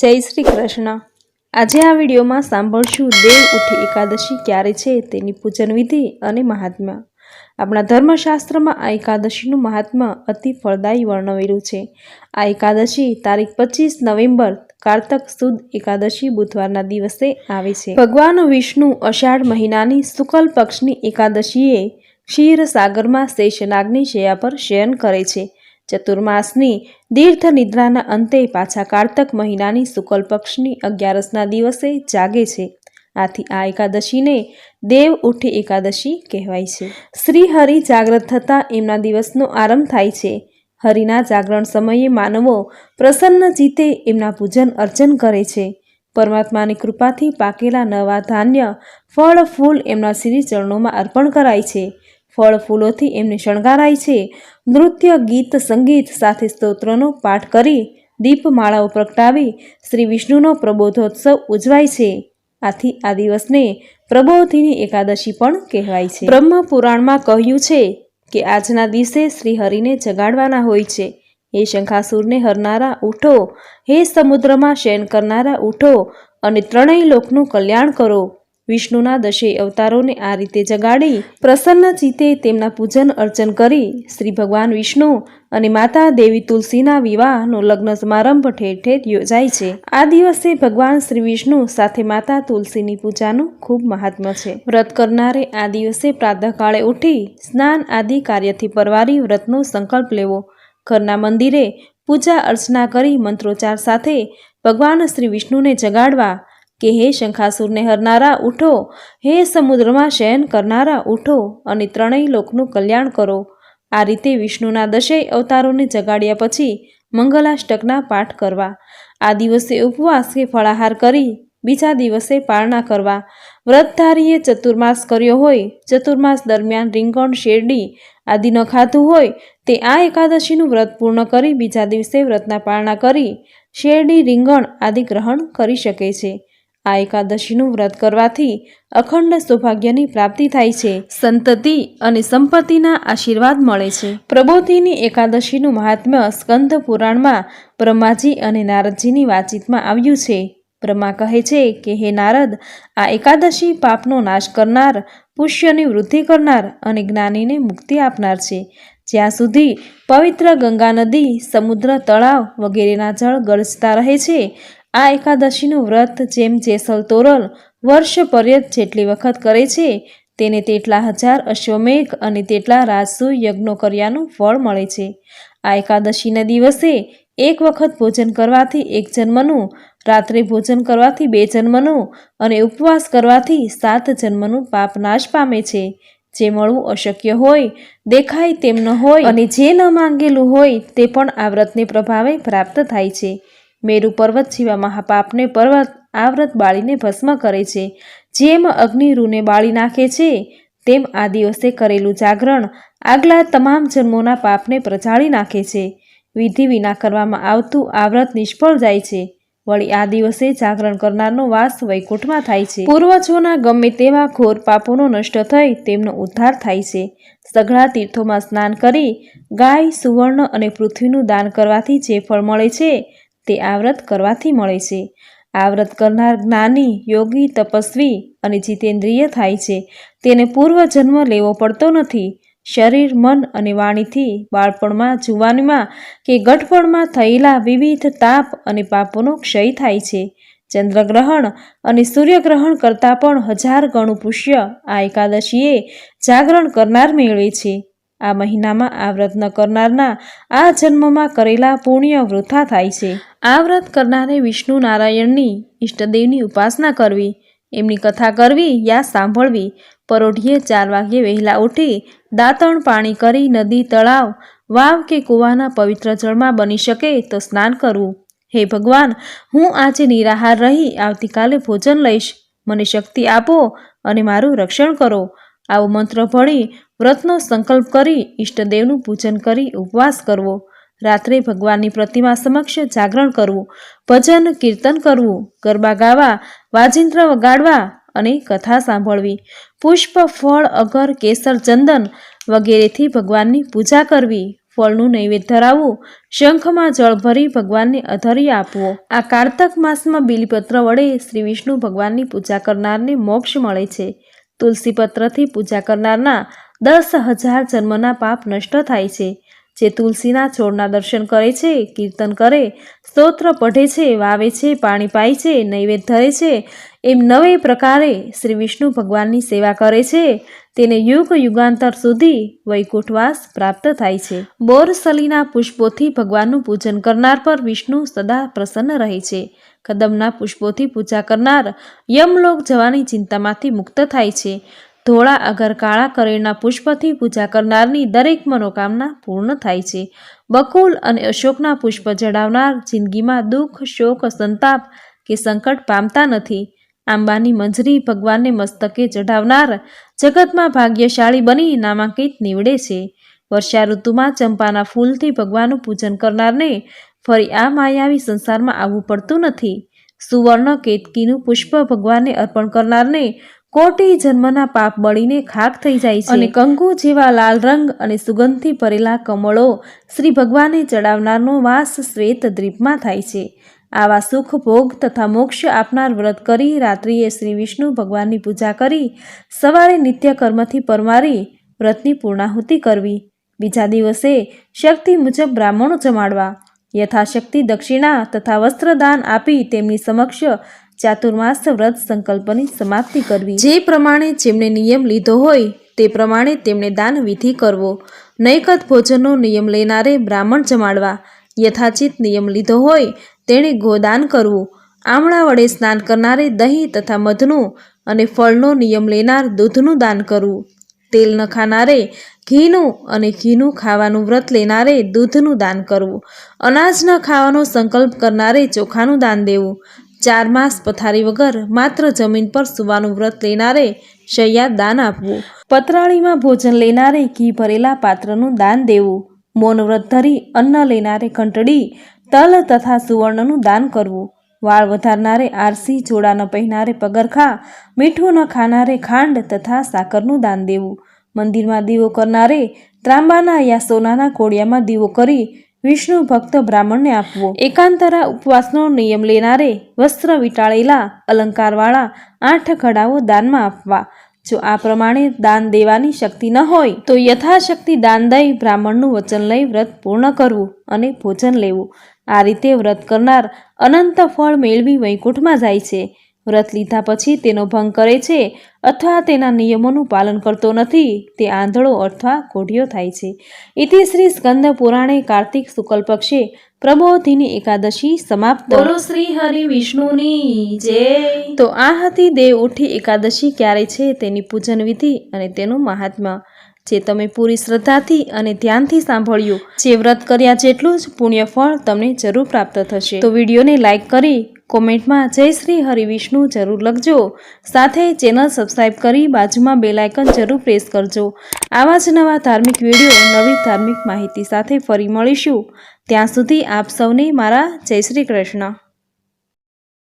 જય શ્રી કૃષ્ણ. આજે આ વિડીયોમાં સાંભળશું દેવ ઉઠી એકાદશી ક્યારે છે તેની પૂજન વિધિ અને મહાત્મા આપણા ધર્મશાસ્ત્રમાં આ એકાદશીનું મહાત્મ્ય અતિ ફળદાયી વર્ણવેલું છે. આ એકાદશી તારીખ પચીસ નવેમ્બર, કારતક સુદ એકાદશી બુધવારના દિવસે આવે છે. ભગવાન વિષ્ણુ અષાઢ મહિનાની શુકલ પક્ષની એકાદશીએ ક્ષીર સાગરમાં શેષનાગની શયા પર શયન કરે છે. ચતુર્માસની દીર્ઘ નિદ્રાના અંતે પાછા કારતક મહિનાની શુકલ પક્ષની અગિયારસના દિવસે જાગે છે. આથી આ એકાદશીને દેવ ઉઠી એકાદશી કહેવાય છે. શ્રી હરિ જાગ્રત થતાં એમના દિવસનો આરંભ થાય છે. હરિના જાગરણ સમયે માનવો પ્રસન્ન જીતે એમના પૂજન અર્ચન કરે છે. પરમાત્માની કૃપાથી પાકેલા નવા ધાન્ય, ફળ, ફૂલ એમના શ્રી ચરણોમાં અર્પણ કરાય છે. ફળ ફૂલોથી એમને શણગારાય છે. નૃત્ય, ગીત, સંગીત સાથે સ્તોત્રનો પાઠ કરી દીપમાળાઓ પ્રગટાવી શ્રી વિષ્ણુનો પ્રબોધોત્સવ ઉજવાય છે. આથી આ દિવસને પ્રબોધિની એકાદશી પણ કહેવાય છે. બ્રહ્મ પુરાણમાં કહ્યું છે કે આજના દિવસે શ્રી હરિને જગાડવાના હોય છે. હે શંખાસુરને હરનારા ઉઠો. હે સમુદ્રમાં શયન કરનારા ઉઠો અને ત્રણેય લોકનું કલ્યાણ કરો. વિષ્ણુના દશેય અવતારોને આ રીતે જગાડી, પ્રસન્ન ચિત્તે તેમના પૂજન અર્ચન કરી, શ્રી ભગવાન વિષ્ણુ અને માતા દેવી તુલસીના વિવાહનો લગ્ન સમારંભ ઠેર ઠેર યોજાય છે. આ દિવસે ભગવાન શ્રી વિષ્ણુ સાથે માતા તુલસીની પૂજાનું ખૂબ મહાત્મ્ય છે. વ્રત કરનારે આ દિવસે પ્રાતઃકાળે ઉઠી સ્નાન આદિ કાર્યથી પરવારી વ્રતનો સંકલ્પ લેવો. ઘરના મંદિરે પૂજા અર્ચના કરી મંત્રોચ્ચાર સાથે ભગવાન શ્રી વિષ્ણુને જગાડવા કે હે શંખાસુરને હરનારા, ઉઠો. હે સમુદ્રમાં શયન કરનારા, ઉઠો અને ત્રણેય લોકનું કલ્યાણ કરો. આ રીતે વિષ્ણુના દશેય અવતારોને જગાડ્યા પછી મંગલાષ્ટકના પાઠ કરવા. આ દિવસે ઉપવાસ કે ફળાહાર કરી, બીજા દિવસે પારણા કરવા. વ્રતધારીએ ચતુર્માસ કર્યો હોય, ચતુર્માસ દરમિયાન રીંગણ શેરડી આદિ ન ખાધું હોય, તે આ એકાદશીનું વ્રત પૂર્ણ કરી બીજા દિવસે વ્રતના પારણા કરી શેરડી, રીંગણ આદિ ગ્રહણ કરી શકે છે. આ એકાદશીનું વ્રત કરવાથી અખંડ સૌભાગ્યની પ્રાપ્તિ થાય છે. સંતતિ અને સંપત્તિના આશીર્વાદ મળે છે. પ્રબોધિની એકાદશીનું મહાત્મ્ય સ્કંદ પુરાણમાં બ્રહ્માજી અને નારદજીની વાતચીતમાં આવ્યું છે. બ્રહ્મા કહે છે કે હે નારદ આ એકાદશી પાપનો નાશ કરનાર પુષ્યની વૃદ્ધિ કરનાર અને જ્ઞાનીને મુક્તિ આપનાર છે. જ્યાં સુધી પવિત્ર ગંગા નદી સમુદ્ર તળાવ વગેરેના જળ ગરજતા રહે છે આ એકાદશીનું વ્રત જેમ જેસલ તોરલ વર્ષ પર્યત જેટલી વખત કરે છે, તેને તેટલા હજાર અશ્વમેઘ અને તેટલા રાજસુ યજ્ઞો કર્યાનું ફળ મળે છે. આ એકાદશીના દિવસે એક વખત ભોજન કરવાથી એક જન્મનું, રાત્રે ભોજન કરવાથી બે જન્મનું અને ઉપવાસ કરવાથી સાત જન્મનું પાપ નાશ પામે છે. જે મળવું અશક્ય હોય, દેખાય તેમ ન હોય અને જે ન માંગેલું હોય તે પણ આ વ્રતને પ્રભાવે પ્રાપ્ત થાય છે. મેરુ પર્વત જેવા મહાપાપને પર્વત આવ્રત બાળીને ભસ્મ કરે છે. જેમ અગ્નિ રૂને બાળી નાખે છે, તેમ આ દિવસે કરેલું જાગરણ આગલા તમામ જન્મોના પાપને પ્રજાળી નાખે છે. વિધિ વિના કરવામાં આવતું આ વ્રત નિષ્ફળ જાય છે. વળી આ દિવસે જાગરણ કરનારનો વાસ વૈકુંઠમાં થાય છે. પૂર્વજોના ગમે તેવા ઘોર પાપોનો નષ્ટ થઈ તેમનો ઉદ્ધાર થાય છે. સઘળા તીર્થોમાં સ્નાન કરી ગાય, સુવર્ણ અને પૃથ્વીનું દાન કરવાથી જે ફળ મળે છે તે આ વ્રત કરવાથી મળે છે. આ વ્રત કરનાર જ્ઞાની, યોગી, તપસ્વી અને જીતેન્દ્રિય થાય છે. તેને પૂર્વજન્મ લેવો પડતો નથી. શરીર, મન અને વાણીથી બાળપણમાં, જુવાનીમાં કે ગઠપણમાં થયેલા વિવિધ તાપ અને પાપોનો ક્ષય થાય છે. ચંદ્રગ્રહણ અને સૂર્યગ્રહણ કરતાં પણ હજાર ગણું પુષ્ય આ એકાદશીએ જાગરણ કરનાર મેળવે છે. આ મહિનામાં આ વ્રત ન કરનારના આ જન્મમાં કરેલા પુણ્ય વૃથા થાય છે. આ વ્રત કરનારે વિષ્ણુ નારાયણની ઈષ્ટદેવની ઉપાસના કરવી, એમની કથા કરવી યા સાંભળવી. પરોઢીએ ચાર વાગ્યે વહેલા ઉઠી દાંતણ પાણી કરી નદી તળાવ, વાવ કે કૂવાના પવિત્ર જળમાં બની શકે તો સ્નાન કરવું. હે ભગવાન, હું આજે નિરાહાર રહી આવતીકાલે ભોજન લઈશ. મને શક્તિ આપો અને મારું રક્ષણ કરો. આવો મંત્ર ભણી વ્રતનો સંકલ્પ કરી ઈષ્ટદેવનું પૂજન કરી ઉપવાસ કરવો. રાત્રે ભગવાનની પ્રતિમા સમક્ષ જાગરણ કરવું. ભજન, કીર્તન કરવું. ગરબા ગાવા, વાજિંત્ર વગાડવા અને કથા સાંભળવી. પુષ્પ, ફળ, અગર, કેસર, ચંદન વગેરેથી ભગવાનની પૂજા કરવી. ફળનું નૈવેદ્ય ધરાવવું. શંખમાં જળ ભરી ભગવાનને અધર્ય આપવો. આ કારતક માસમાં બીલીપત્ર વડે શ્રી વિષ્ણુ ભગવાનની પૂજા કરનારને મોક્ષ મળે છે. તુલસી પત્રથી પૂજા કરનારના દસ હજાર જન્મના પાપ નષ્ટ થાય છે. જે તુલસીના છોડના દર્શન કરે છે, કીર્તન કરે, સ્તોત્ર પઢે છે, વાવે છે, પાણી પાય છે, નૈવેદ્ય ધરે છે, એમ નવે પ્રકારે શ્રી વિષ્ણુ ભગવાનની સેવા કરે છે. તેને યુગ યુગાંતર સુધી વૈકુંઠવાસ પ્રાપ્ત થાય છે. બોરસલીના પુષ્પોથી ભગવાનનું પૂજન કરનાર પર વિષ્ણુ સદા પ્રસન્ન રહે છે. કદમના પુષ્પોથી પૂજા કરનાર યમલોક જવાની ચિંતામાંથી મુક્ત થાય છે. ધોળા અગર કાળા કરેણના પુષ્પથી પૂજા કરનારની દરેક મનોકામના પૂર્ણ થાય છે. બકુલ અને અશોકના પુષ્પ જડાવનાર જિંદગીમાં દુઃખ, શોક, સંતાપ કે સંકટ પામતા નથી. આંબાની મંજરી ભગવાનને મસ્તકે ચઢાવનાર જગતમાં ભાગ્યશાળી બની નામાંકિત નીવડે છે. વર્ષા ઋતુમાં ચંપાના ફૂલથી ભગવાનનું પૂજન કરનારને ફરી આ માયાવી સંસારમાં આવવું પડતું નથી. સુવર્ણ કેતકીનું પુષ્પ ભગવાનને અર્પણ કરનારને કોટી જન્મના પાપ બળીને ખાક થઈ જાય છે. અને કંકુ જેવા લાલ રંગ અને સુગંધથી ભરેલા કમળો શ્રી ભગવાનને ચડાવનારનો વાસ શ્વેત દ્વીપમાં થાય છે. આવા સુખ, ભોગ તથા મોક્ષ આપનાર વ્રત કરી રાત્રિએ શ્રી વિષ્ણુ ભગવાનની પૂજા કરી, સવારે નિત્ય કર્મથી પરમારી વ્રતની પૂર્ણાહુતિ કરવી. બીજા દિવસે શક્તિ મુજબ બ્રાહ્મણો જમાડવા. યથાશક્તિ દક્ષિણા તથા વસ્ત્રદાન આપી તેમની સમક્ષ ચાતુર્માસ વ્રત સંકલ્પની સમાપ્તિ કરવી. જે પ્રમાણે જેમણે નિયમ લીધો હોય, તે પ્રમાણે તેમણે દાન વિધિ કરવો. નૈકત ભોજનનો નિયમ લેનારે બ્રાહ્મણ જમાડવા. યથાચિત નિયમ લીધો હોય, તેણે ગોદાન કરવું. આમળા વડે સ્નાન કરનારે દહીં તથા મધનું અને ફળનો નિયમ લેનાર દૂધનું દાન કરવું. તેલ ન ખાનારે ઘીનું અને ઘીનું ખાવાનું વ્રત લેનારે દૂધનું દાન કરવું. અનાજ ન ખાવાનો સંકલ્પ કરનારે ચોખાનું દાન દેવું. ચાર માસ પથારી વગર માત્ર જમીન પર સુવાનું વ્રત લેનારે શૈયા દાન આપવું. પતરાળીમાં ભોજન લેનારે ઘી ભરેલા પાત્રનું દાન દેવું. મૌન વ્રત ધરી અન્ન લેનારે કંટડી તલ તથા સુવર્ણનું દાન કરવું. વાળ વધારનારે આરસી, જોડા ન પહેરનારે પગરખા, મીઠું ન ખાનારે ખાંડ તથા સાકરનું દાન દેવું. મંદિરમાં દીવો કરનારે ત્રાંબાના યા સોનાના કોડિયામાં દીવો કરી વિષ્ણુ ભક્ત બ્રાહ્મણને આપવો. એકાંતરા ઉપવાસનો નિયમ લેનારે વસ્ત્ર વીંટાળેલા, અલંકારવાળા, આઠ ઘડાઓ દાનમાં આપવા. જો આ પ્રમાણે દાન દેવાની શક્તિ ન હોય, તો યથાશક્તિ દાન દઈ બ્રાહ્મણનું વચન લઈ વ્રત પૂર્ણ કરવું અને ભોજન લેવું. આ રીતે વ્રત કરનાર અનંત ફળ મેળવી વૈકુંઠમાં જાય છે. વ્રત લીધા પછી તેનો ભંગ કરે છે અથવા તેના નિયમોનું પાલન કરતો નથી તે આંધળો અથવા કોઢિયો થાય છે. ઇતિ શ્રી સ્કંદ પુરાણે કાર્તિક શુકલ પક્ષે પ્રબોધિની એકાદશી સમાપ્ત. બોલો શ્રી હરિ વિષ્ણુની જય. તો આ હતી દેવ ઉઠી એકાદશી ક્યારે છે તેની પૂજન વિધિ અને તેનું મહાત્મ્ય જે તમે પૂરી શ્રદ્ધાથી અને ધ્યાનથી સાંભળ્યું. જે વ્રત કર્યા જેટલું જ પુણ્ય ફળ તમને જરૂર પ્રાપ્ત થશે. તો વિડીયોને લાઇક કરી કોમેન્ટમાં જય શ્રી હરિ વિષ્ણુ, જરૂર લખજો. સાથે ચેનલ સબસ્ક્રાઈબ કરી બાજુમાં બેલ આઇકન જરૂર પ્રેસ કરજો. આવા જ નવા ધાર્મિક વીડિયો, નવી ધાર્મિક માહિતી સાથે ફરી મળીશું. ત્યાં સુધી આપ સૌને મારા જય શ્રી કૃષ્ણ.